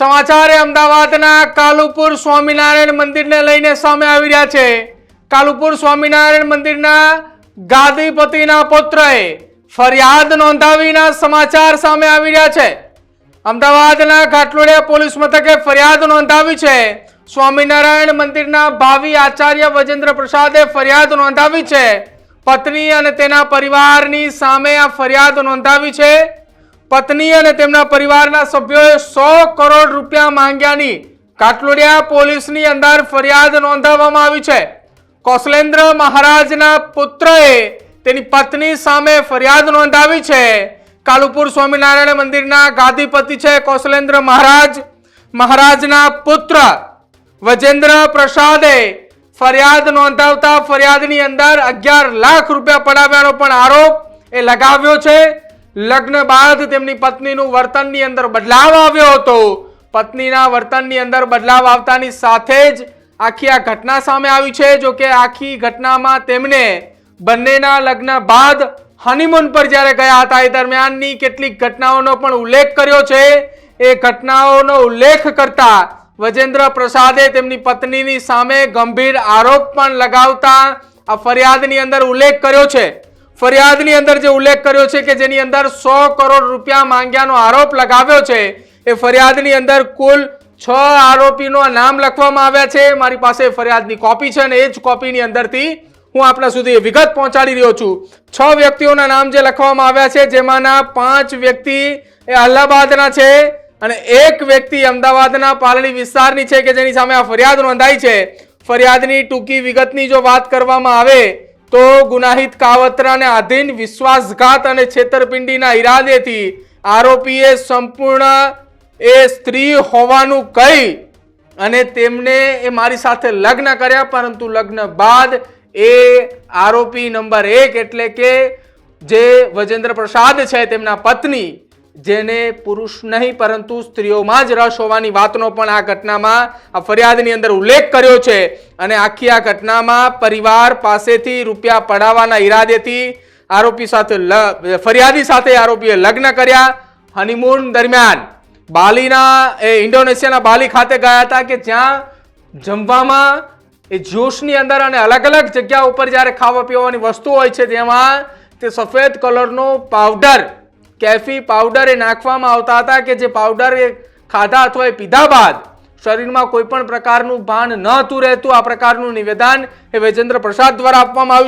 સમાચાર અમદાવાદના કાલુપુર સ્વામિનારાયણ મંદિરને લઈને સામે આવી રહ્યા છે. કાલુપુર સ્વામિનારાયણ મંદિરના ગાદીપતિના પુત્રએ ફરિયાદ નોંધાવીના સમાચાર સામે આવી રહ્યા છે. અમદાવાદના ઘાટલોડિયા પોલીસ મથકે ફરિયાદ નોંધાવી છે. સ્વામિનારાયણ મંદિરના ભાવિ આચાર્ય વજેન્દ્ર પ્રસાદે ફરિયાદ નોંધાવી છે. પત્ની અને તેના પરિવારની સામે આ ફરિયાદ નોંધાવી છે. પત્ની અને તેમના પરિવારના સભ્યોએ સો કરોડ રૂપિયા માંગ્યાની કાટલોડિયા પોલીસની અંદર ફરિયાદ નોંધાવવામાં આવી છે. કૌશલેન્દ્ર મહારાજના પુત્રએ તેની પત્ની સામે ફરિયાદ નોંધાવી છે. કાલુપુર સ્વામિનારાયણ મંદિરના ગાદીપતિ છે કૌશલેન્દ્ર મહારાજ. મહારાજના પુત્ર વજેન્દ્ર પ્રસાદે ફરિયાદ નોંધાવતા ફરિયાદની અંદર અગિયાર લાખ રૂપિયા પડાવ્યાનો પણ આરોપ એ લગાવ્યો છે. લગ્ન બાદ તેમની પત્નીનું વર્તનની અંદર બદલાવ આવ્યો હતો. પત્નીના વર્તનની અંદર બદલાવ આવતાની સાથે જ આખી આ ઘટના સામે આવી છે. જો કે આખી ઘટનામાં તેમને બંનેના લગ્ન બાદ હનીમૂન પર જ્યારે ગયા હતા, એ દરમિયાનની કેટલીક ઘટનાઓનો પણ ઉલ્લેખ કર્યો છે. એ ઘટનાઓનો ઉલ્લેખ કરતા વજેન્દ્ર પ્રસાદે તેમની પત્નીની સામે ગંભીર આરોપ પણ લગાવતા આ ફરિયાદની અંદર ઉલ્લેખ કર્યો છે. ફરિયાદની અંદર જે ઉલ્લેખ કર્યો છે કે જેની અંદર સો કરોડ રૂપિયા માંગ્યાનો આરોપ લગાવ્યો છે, એ ફરિયાદની અંદર કુલ છ આરોપીનો નામ લખવામાં આવ્યા છે. મારી પાસે ફરિયાદની કોપી છે અને એ જ કોપીની અંદરથી હું આપણા સુધી વિગત પહોંચાડી રહ્યો છું. છ વ્યક્તિઓના નામ જે લખવામાં આવ્યા છે, જેમાંના પાંચ વ્યક્તિ એ અલ્હાબાદના છે અને એક વ્યક્તિ અમદાવાદના પાલડી વિસ્તારની છે કે જેની સામે આ ફરિયાદ નોંધાઈ છે. ફરિયાદની ટૂંકી વિગતની જો વાત કરવામાં આવે તો ગુનાહિત કાવતરાને આધીન વિશ્વાસઘાત અને છેતરપિંડીના ઈરાદેથી આરોપીએ સંપૂર્ણ એ સ્ત્રી હોવાનું કહી અને તેમને એ મારી સાથે લગ્ન કર્યા, પરંતુ લગ્ન બાદ એ આરોપી નંબર એક એટલે કે જે વજેન્દ્ર પ્રસાદ છે, તેમના પત્ની જેને પુરુષ નહીં, પરંતુ સ્ત્રીઓમાં જ રસ હોવાની વાતનો પણ આ ઘટનામાં, આ ફરિયાદની અંદર ઉલ્લેખ કર્યો છે. અને આખી આ ઘટનામાં પરિવાર પાસેથી રૂપિયા પડાવવાના ઈરાદેથી આરોપી સાથે ફરિયાદી સાથે આરોપીએ લગ્ન કર્યા. હનીમૂન દરમિયાન બાલીના, એ ઇન્ડોનેશિયાના બાલી ખાતે ગયા હતા કે જ્યાં જમવામાં એ જોશની અંદર અને અલગ અલગ જગ્યા ઉપર જ્યારે ખાવા પીવાની વસ્તુ હોય છે, તેમાં તે સફેદ કલરનો પાવડર કેફી પાવડર એ નાખવામાં આવતા હતા કે જે પાવડર એ ખાધા અથવા એ પીધા બાદ શરીરમાં કોઈ પણ પ્રકારનું ભાન ન હતું રહેતું, આ પ્રકારનું નિવેદન એ વૈજેન્દ્ર પ્રસાદ દ્વારા આપવામાં આવ્યું છે.